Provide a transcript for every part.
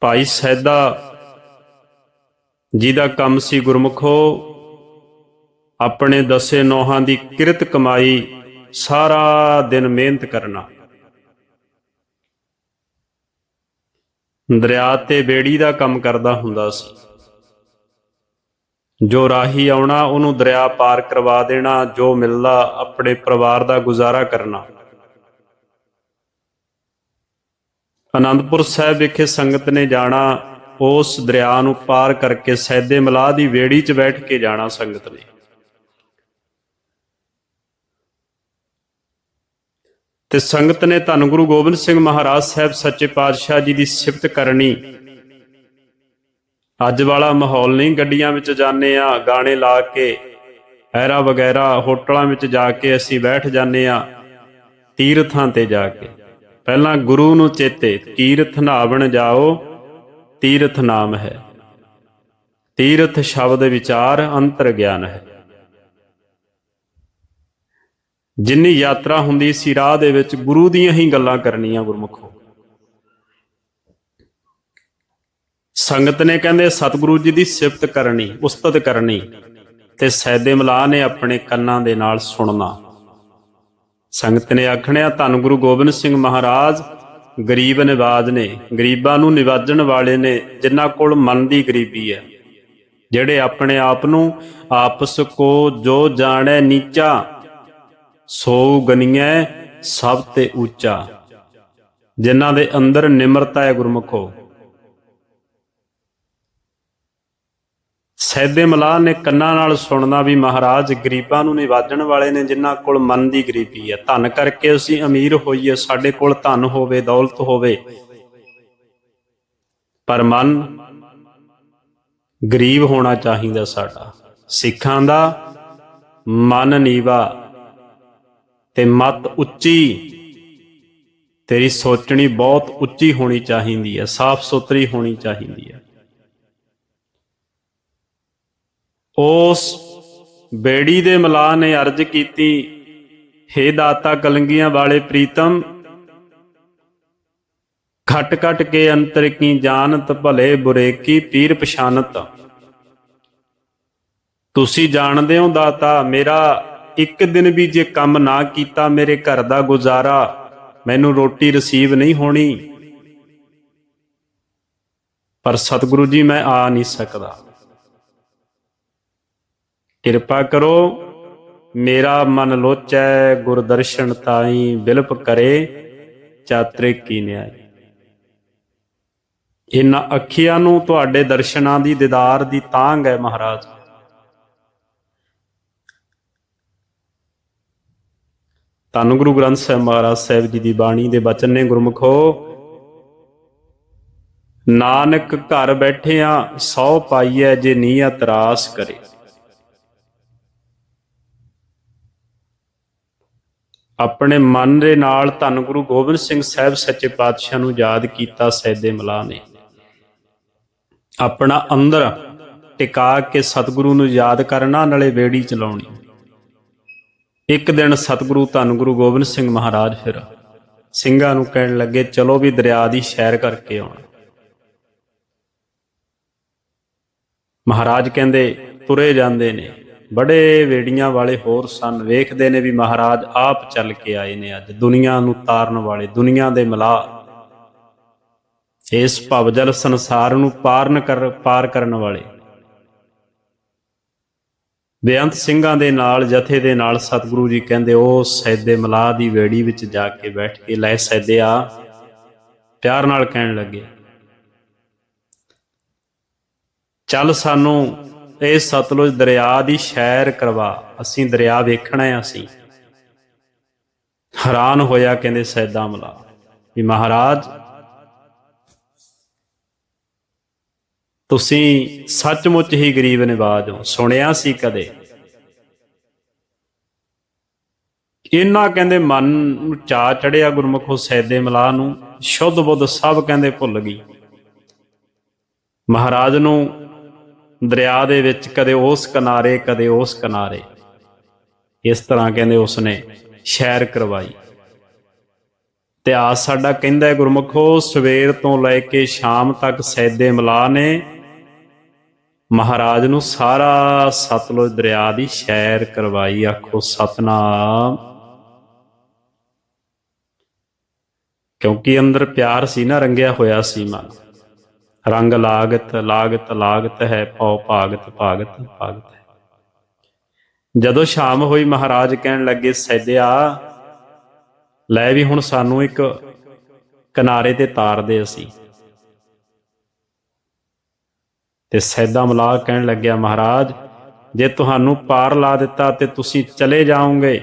ਭਾਈ ਸੈਦਾ ਜਿਹਦਾ ਕੰਮ ਸੀ ਗੁਰਮੁਖੋ। ਆਪਣੇ ਦਸੇ ਨੋਹਾਂ ਦੀ ਕਿਰਤ ਕਮਾਈ, ਸਾਰਾ ਦਿਨ ਮਿਹਨਤ ਕਰਨਾ। ਦਰਿਆ ਤੇ ਬੇੜੀ ਦਾ ਕੰਮ ਕਰਦਾ ਹੁੰਦਾ ਸੀ। ਜੋ ਰਾਹੀ ਆਉਣਾ, ਉਹਨੂੰ ਦਰਿਆ ਪਾਰ ਕਰਵਾ ਦੇਣਾ, ਜੋ ਮਿਲਦਾ, ਆਪਣੇ ਪਰਿਵਾਰ ਦਾ ਗੁਜ਼ਾਰਾ ਕਰਨਾ। ਅਨੰਦਪੁਰ ਸਾਹਿਬ ਵਿਖੇ ਸੰਗਤ ਨੇ ਜਾਣਾ, ਉਸ ਦਰਿਆ ਨੂੰ ਪਾਰ ਕਰਕੇ ਸੈਦੇ ਮਲਾਹ ਦੀ ਵੇੜੀ 'ਚ ਬੈਠ ਕੇ ਜਾਣਾ ਸੰਗਤ ਨੇ। ਤੇ ਸੰਗਤ ਨੇ ਧੰਨ ਗੁਰੂ ਗੋਬਿੰਦ ਸਿੰਘ ਮਹਾਰਾਜ ਸਾਹਿਬ ਸੱਚੇ ਪਾਤਸ਼ਾਹ ਜੀ ਦੀ ਸਿਫਤ ਕਰਨੀ। ਅੱਜ ਵਾਲਾ ਮਾਹੌਲ ਨਹੀਂ, ਗੱਡੀਆਂ ਵਿੱਚ ਜਾਂਦੇ ਆ ਗਾਣੇ ਲਾ ਕੇ, ਐਰਾ ਵਗੈਰਾ ਹੋਟਲਾਂ ਵਿੱਚ ਜਾ ਕੇ ਅਸੀਂ ਬੈਠ ਜਾਂਦੇ ਆ ਤੀਰਥਾਂ ਤੇ ਜਾ ਕੇ। ਪਹਿਲਾਂ ਗੁਰੂ ਨੂੰ ਚੇਤੇ ਤੀਰਥ ਨਾਵਣ ਜਾਓ, ਤੀਰਥ ਨਾਮ ਹੈ। ਤੀਰਥ ਸ਼ਬਦ ਵਿਚਾਰ ਅੰਤਰ ਗਿਆਨ ਹੈ। ਜਿੰਨੀ ਯਾਤਰਾ ਹੁੰਦੀ ਸੀ ਰਾਹ ਦੇ ਵਿੱਚ ਗੁਰੂ ਦੀਆਂ ਹੀ ਗੱਲਾਂ ਕਰਨੀਆਂ ਗੁਰਮੁਖੋ ਸੰਗਤ ਨੇ ਕਹਿੰਦੇ, ਸਤਿਗੁਰੂ ਜੀ ਦੀ ਸਿਫਤ ਕਰਨੀ, ਉਸਤਤ ਕਰਨੀ ਤੇ ਸੈਦੇ ਮਲਾਹ ਨੇ ਆਪਣੇ ਕੰਨਾਂ ਦੇ ਨਾਲ ਸੁਣਨਾ। ਸੰਗਤ ਨੇ ਆਖਣਿਆ, ਧੰਨ ਗੁਰੂ ਗੋਬਿੰਦ ਸਿੰਘ ਮਹਾਰਾਜ, ਗਰੀਬ ਨਿਵਾਜ ਨੇ, ਗਰੀਬਾਂ ਨੂੰ ਨਿਵਾਜਣ ਵਾਲੇ ਨੇ, ਜਿਨ੍ਹਾਂ ਕੋਲ ਮਨ ਦੀ ਗਰੀਬੀ ਹੈ। ਜਿਹੜੇ ਆਪਣੇ ਆਪ ਨੂੰ ਆਪਸ ਕੋ ਜੋ ਜਾਣੈ ਨੀਚਾ, ਸੋ ਗਨੀਐ ਸਭ ਤੇ ਉੱਚਾ। ਜਿਨ੍ਹਾਂ ਦੇ ਅੰਦਰ ਨਿਮਰਤਾ ਹੈ ਗੁਰਮੁਖੋ ਸੈਦੇ ਮਲਾਹ ਨੇ ਕੰਨਾਂ ਨਾਲ ਸੁਣਨਾ ਵੀ ਮਹਾਰਾਜ ਗਰੀਬਾਂ ਨੂੰ ਨਿਵਾਜਣ ਵਾਲੇ ਨੇ ਜਿਨ੍ਹਾਂ ਕੋਲ ਮਨ ਦੀ ਗਰੀਬੀ ਹੈ। ਧਨ ਕਰਕੇ ਅਸੀਂ ਅਮੀਰ ਹੋਈਏ, ਸਾਡੇ ਕੋਲ ਧਨ ਹੋਵੇ, ਦੌਲਤ ਹੋਵੇ। ਪਰ ਮਨ ਗਰੀਬ ਹੋਣਾ ਚਾਹੀਦਾ ਸਾਡਾ। ਸਿੱਖਾਂ ਦਾ ਮਨ ਨੀਵਾ ਤੇ ਮਤ ਉੱਚੀ, ਤੇਰੀ ਸੋਚਣੀ ਬਹੁਤ ਉੱਚੀ ਹੋਣੀ ਚਾਹੀਦੀ ਹੈ ਸਾਫ਼ ਸੁਥਰੀ ਹੋਣੀ ਚਾਹੀਦੀ ਹੈ। ਉਸ ਬੇੜੀ ਦੇ ਮਲਾ ਨੇ ਅਰਜ਼ ਕੀਤੀ, ਹੇ ਦਾਤਾ ਕਲੰਗੀਆਂ ਵਾਲੇ ਪ੍ਰੀਤਮ ਖਟ ਖਟ ਕੇ ਅੰਤਰ ਕੀ ਜਾਣਤ ਭਲੇ ਬੁਰੇ ਕੀ ਪੀਰ ਪਛਾਨਤ? ਤੁਸੀਂ ਜਾਣਦੇ ਹੋ ਦਾਤਾ, ਮੇਰਾ ਇੱਕ ਦਿਨ ਵੀ ਜੇ ਕੰਮ ਨਾ ਕੀਤਾ ਮੇਰੇ ਘਰ ਦਾ ਗੁਜ਼ਾਰਾ, ਮੈਨੂੰ ਰੋਟੀ ਰਸੀਬ ਨਹੀਂ ਹੋਣੀ। ਪਰ ਸਤਿਗੁਰੂ ਜੀ, ਮੈਂ ਆ ਨਹੀਂ ਸਕਦਾ। ਕਿਰਪਾ ਕਰੋ, ਮੇਰਾ ਮਨ ਲੋਚੈ, ਗੁਰਦਰਸ਼ਨ ਤਾਈ ਬਿਲਪ ਕਰੇ ਚਾਤਰੇ ਕੀ ਨਿਆਏ ਇਹਨਾਂ ਅੱਖੀਆਂ ਨੂੰ ਤੁਹਾਡੇ ਦਰਸ਼ਨਾਂ ਦੀ ਦੀਦਾਰ ਦੀ ਤਾਂਗ ਹੈ ਮਹਾਰਾਜ। ਧੰਨ ਗੁਰੂ ਗ੍ਰੰਥ ਸਾਹਿਬ ਮਹਾਰਾਜ ਸਾਹਿਬ ਜੀ ਦੀ ਬਾਣੀ ਦੇ ਬਚਨ ਨੇ ਗੁਰਮੁਖੋ, ਨਾਨਕ ਘਰ ਬੈਠਿਆਂ ਸੌ ਪਾਈਐ ਜੇ ਨੀਅਤ ਰਾਸ ਕਰੇ। ਆਪਣੇ ਮਨ ਦੇ ਨਾਲ ਧੰਨ ਗੁਰੂ ਗੋਬਿੰਦ ਸਿੰਘ ਸਾਹਿਬ ਸੱਚੇ ਪਾਤਸ਼ਾਹ ਨੂੰ ਯਾਦ ਕੀਤਾ ਸੈਦੇ ਮਲਾ ਨੇ। ਆਪਣਾ ਅੰਦਰ ਟਿਕਾ ਕੇ ਸਤਿਗੁਰੂ ਨੂੰ ਯਾਦ ਕਰਨਾ, ਨਾਲੇ ਵੇੜੀ ਚਲਾਉਣੀ। ਇੱਕ ਦਿਨ ਸਤਿਗੁਰੂ ਧੰਨ ਗੁਰੂ ਗੋਬਿੰਦ ਸਿੰਘ ਮਹਾਰਾਜ ਫਿਰ ਸਿੰਘਾਂ ਨੂੰ ਕਹਿਣ ਲੱਗੇ, ਚਲੋ ਵੀ ਦਰਿਆ ਦੀ ਸੈਰ ਕਰਕੇ ਆਉਣਾ। ਮਹਾਰਾਜ ਕਹਿੰਦੇ, ਤੁਰੇ ਜਾਂਦੇ ਨੇ। ਬੜੇ ਵੇੜੀਆਂ ਵਾਲੇ ਹੋਰ ਸਨ। ਵੇਖਦੇ ਨੇ ਵੀ ਮਹਾਰਾਜ ਆਪ ਚੱਲ ਕੇ ਆਏ ਨੇ ਅੱਜ। ਦੁਨੀਆ ਨੂੰ ਤਾਰਨ ਵਾਲੇ, ਦੁਨੀਆ ਦੇ ਮਲਾ। ਇਸ ਭਵਜਲ ਸੰਸਾਰ ਨੂੰ ਪਾਰਨ ਕਰ, ਪਾਰ ਕਰਨ ਵਾਲੇ। ਬੇਅੰਤ ਸਿੰਘਾਂ ਦੇ ਨਾਲ, ਜਥੇ ਦੇ ਨਾਲ ਸਤਿਗੁਰੂ ਜੀ ਕਹਿੰਦੇ ਉਹ ਸੈਦੇ ਮਲਾਹ ਦੀ ਵੇੜੀ ਵਿੱਚ ਜਾ ਕੇ ਬੈਠ ਕੇ ਲੈ ਸੈਦਿਆ ਪਿਆਰ ਨਾਲ ਕਹਿਣ ਲੱਗੇ, ਚੱਲ ਸਾਨੂੰ ਇਹ ਸਤਲੁਜ ਦਰਿਆ ਦੀ ਸ਼ੈਰ ਕਰਵਾ, ਅਸੀਂ ਦਰਿਆ ਵੇਖਣਾ ਹੈ ਅਸੀਂ। ਹੈਰਾਨ ਹੋਇਆ ਕਹਿੰਦੇ ਸੈਦਾ ਮਲਾ, ਵੀ ਮਹਾਰਾਜ, ਤੁਸੀਂ ਸੱਚਮੁੱਚ ਹੀ ਗਰੀਬ ਨਿਵਾਜ ਹੋ, ਸੁਣਿਆ ਸੀ ਕਦੇ? ਇਹਨਾਂ ਕਹਿੰਦੇ ਮਨ ਨੂੰ ਚਾ ਚੜਿਆ ਗੁਰਮੁਖੋ ਸੈਦੇ ਮਲਾ ਨੂੰ, ਸ਼ੁੱਧ ਬੁੱਧ ਸਭ ਕਹਿੰਦੇ ਭੁੱਲ ਗਈ। ਮਹਾਰਾਜ ਨੂੰ ਦਰਿਆ ਦੇ ਵਿੱਚ ਕਦੇ ਉਸ ਕਿਨਾਰੇ, ਕਦੇ ਉਸ ਕਿਨਾਰੇ। ਇਸ ਤਰ੍ਹਾਂ ਕਹਿੰਦੇ ਉਸਨੇ ਸ਼ੈਰ ਕਰਵਾਈ। ਇਤਿਹਾਸ ਸਾਡਾ ਕਹਿੰਦਾ ਹੈ, ਗੁਰਮੁਖੋ, ਸਵੇਰ ਤੋਂ ਲੈ ਕੇ ਸ਼ਾਮ ਤੱਕ ਸੈਦੇ ਮਲਾ ਨੇ। ਮਹਾਰਾਜ ਨੂੰ ਸਾਰਾ ਸਤਲੁਜ ਦਰਿਆ ਦੀ ਸੈਰ ਕਰਵਾਈ, ਆਖੋ, ਸਤਨਾਮ। ਕਿਉਂਕਿ ਅੰਦਰ ਪਿਆਰ ਸੀ ਨਾ, ਰੰਗਿਆ ਹੋਇਆ ਸੀ ਮਨ। ਰੰਗ ਲਾਗਤ ਲਾਗਤ ਲਾਗਤ ਹੈ, ਪਉ ਭਾਗਤ ਭਾਗਤ ਭਾਗਤ ਹੈ। ਜਦੋਂ ਸ਼ਾਮ ਹੋਈ, ਮਹਾਰਾਜ ਕਹਿਣ ਲੱਗੇ, ਸੈਦਿਆ, ਲੈ ਵੀ ਹੁਣ ਸਾਨੂੰ ਇੱਕ ਕਿਨਾਰੇ ਤੇ ਤਾਰਦੇ ਅਸੀਂ। ਤੇ ਸੈਦਾ ਮਲਾਕ ਕਹਿਣ ਲੱਗਿਆ, ਮਹਾਰਾਜ, ਜੇ ਤੁਹਾਨੂੰ ਪਾਰ ਲਾ ਦਿੱਤਾ ਤੇ ਤੁਸੀਂ ਚਲੇ ਜਾਓਗੇ।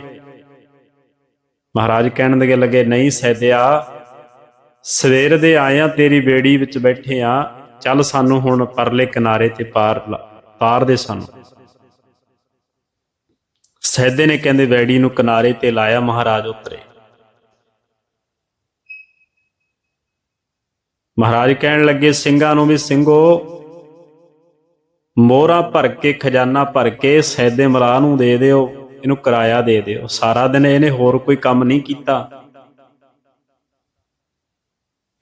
ਮਹਾਰਾਜ ਕਹਿਣ ਲੱਗੇ ਲੱਗੇ, ਨਹੀਂ ਸੈਦਿਆ ਸਵੇਰ ਦੇ ਆਇਆ ਤੇਰੀ ਬੇੜੀ ਵਿੱਚ ਬੈਠੇ ਆ, ਚੱਲ ਸਾਨੂੰ ਹੁਣ ਪਰਲੇ ਕਿਨਾਰੇ ਤੇ ਪਾਰ ਲਾ- ਤਾਰ ਦੇ ਸਾਨੂੰ। ਸੈਦੇ ਨੇ ਕਹਿੰਦੇ ਬੇੜੀ ਨੂੰ ਕਿਨਾਰੇ ਤੇ ਲਾਇਆ ਮਹਾਰਾਜ ਉਤਰੇ। ਮਹਾਰਾਜ ਕਹਿਣ ਲੱਗੇ, ਸਿੰਘਾਂ ਨੂੰ ਵੀ ਸਿੰਘੋ, ਮੋਹਰਾਂ ਭਰ ਕੇ, ਖਜ਼ਾਨਾ ਭਰ ਕੇ ਸੈਦੇ ਮਲਾ ਨੂੰ ਦੇ ਦਿਓ, ਇਹਨੂੰ ਕਿਰਾਇਆ ਦੇ ਦਿਓ। ਸਾਰਾ ਦਿਨ ਇਹਨੇ ਹੋਰ ਕੋਈ ਕੰਮ ਨਹੀਂ ਕੀਤਾ।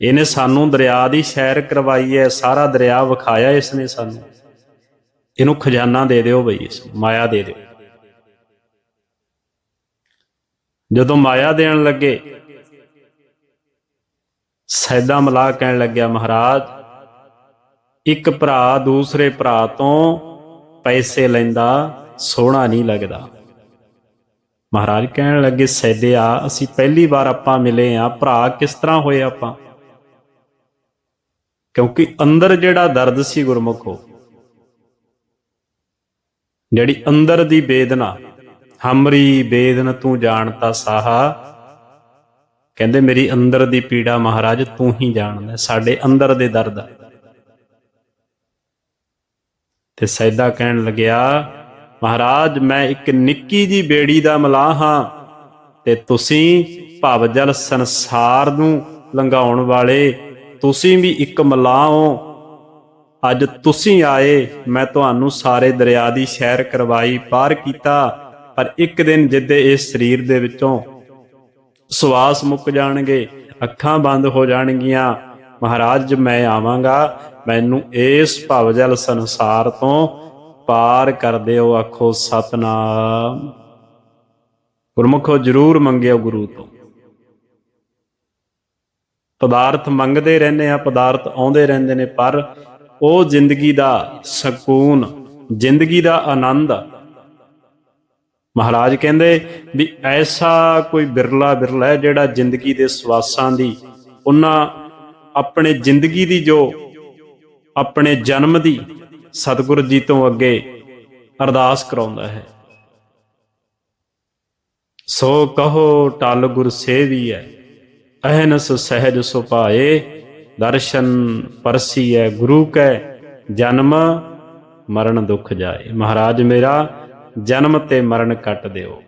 ਇਹਨੇ ਸਾਨੂੰ ਦਰਿਆ ਦੀ ਸੈਰ ਕਰਵਾਈ ਹੈ, ਸਾਰਾ ਦਰਿਆ ਵਿਖਾਇਆ ਇਸਨੇ ਸਾਨੂੰ। ਇਹਨੂੰ ਖਜ਼ਾਨਾ ਦੇ ਦਿਓ ਬਈ ਇਸ ਮਾਇਆ ਦੇ ਦਿਓ। ਜਦੋਂ ਮਾਇਆ ਦੇਣ ਲੱਗੇ, ਸੈਦਾ ਮਲਾ ਕਹਿਣ ਲੱਗਿਆ, ਮਹਾਰਾਜ, ਇੱਕ ਭਰਾ ਦੂਸਰੇ ਭਰਾ ਤੋਂ ਪੈਸੇ ਲੈਂਦਾ, ਸੋਹਣਾ ਨਹੀਂ ਲੱਗਦਾ। ਮਹਾਰਾਜ ਕਹਿਣ ਲੱਗੇ, ਸੈਦਿਆ, ਅਸੀਂ ਪਹਿਲੀ ਵਾਰ ਆਪਾਂ ਮਿਲੇ ਆ, ਭਰਾ ਕਿਸ ਤਰ੍ਹਾਂ ਹੋਏ ਆਪਾਂ? ਕਿਉਂਕਿ ਅੰਦਰ ਜਿਹੜਾ ਦਰਦ ਸੀ ਗੁਰਮੁਖੋ ਜਿਹੜੀ ਅੰਦਰ ਦੀ ਬੇਦਨਾ ਹਮਰੀ ਬੇਦਨ ਤੂੰ ਜਾਣਤਾ ਸਾਹਾ, ਕਹਿੰਦੇ ਮੇਰੀ ਅੰਦਰ ਦੀ ਪੀੜਾ ਮਹਾਰਾਜ ਤੂੰ ਹੀ ਜਾਣਦਾ, ਸਾਡੇ ਅੰਦਰ ਦੇ ਦਰਦ ਤੇ ਸੈਦਾ ਕਹਿਣ ਲੱਗਿਆ, ਮਹਾਰਾਜ ਮੈਂ ਇੱਕ ਨਿੱਕੀ ਜੀ ਬੇੜੀ ਦਾ ਮਲਾਹ ਹਾਂ ਤੇ ਤੁਸੀਂ ਭਵ ਜਲ ਸੰਸਾਰ ਨੂੰ ਲੰਘਾਉਣ ਵਾਲੇ ਤੁਸੀਂ ਵੀ ਇੱਕ ਮਲਾਹ ਹੋ। ਅੱਜ ਤੁਸੀਂ ਆਏ, ਮੈਂ ਤੁਹਾਨੂੰ ਸਾਰੇ ਦਰਿਆ ਦੀ ਸੈਰ ਕਰਵਾਈ, ਪਾਰ ਕੀਤਾ, ਪਰ ਇੱਕ ਦਿਨ ਜਿੱਦੇ ਇਸ ਸਰੀਰ ਦੇ ਵਿੱਚੋਂ ਸਵਾਸ ਮੁੱਕ ਜਾਣਗੇ, ਅੱਖਾਂ ਬੰਦ ਹੋ ਜਾਣਗੀਆਂ, ਮਹਾਰਾਜ ਜੇ, ਮੈਂ ਆਵਾਂਗਾ, ਮੈਨੂੰ ਇਸ ਭਵਜਲ ਸੰਸਾਰ ਤੋਂ ਪਾਰ ਕਰ ਦਿਓ, ਆਖੋ ਸਤਨਾਮ। ਗੁਰਮੁਖੋ, ਜਰੂਰ ਮੰਗਿਓ ਗੁਰੂ ਤੋਂ। ਪਦਾਰਥ ਮੰਗਦੇ ਰਹਿੰਦੇ ਆ ਪਦਾਰਥ ਆਉਂਦੇ ਰਹਿੰਦੇ ਨੇ, ਪਰ ਉਹ ਜ਼ਿੰਦਗੀ ਦਾ ਸਕੂਨ, ਜ਼ਿੰਦਗੀ ਦਾ ਆਨੰਦ। ਮਹਾਰਾਜ ਕਹਿੰਦੇ ਵੀ ਐਸਾ ਕੋਈ ਬਿਰਲਾ ਬਿਰਲਾ ਹੈ ਜਿਹੜਾ ਜ਼ਿੰਦਗੀ ਦੇ ਸਵਾਸਾਂ ਦੀ, ਉਹਨਾਂ ਆਪਣੇ ਜ਼ਿੰਦਗੀ ਦੀ ਜੋ ਆਪਣੇ ਜਨਮ ਦੀ ਸਤਿਗੁਰੂ ਜੀ ਤੋਂ ਅੱਗੇ ਅਰਦਾਸ ਕਰਾਉਂਦਾ ਹੈ। ਸੋ ਕਹੋ, ਟਲ ਗੁਰ ਹੈ ਅਹਨਸ ਸਹਿਜ ਸੁਭਾਏ, ਦਰਸ਼ਨ ਪਰਸੀ ਹੈ ਗੁਰੂ ਕੈ, ਜਨਮ ਮਰਨ ਦੁਖ ਜਾਏ। ਮਹਾਰਾਜ ਮੇਰਾ, ਜਨਮ ਤੇ ਮਰਨ ਕੱਟ ਦਿਓ।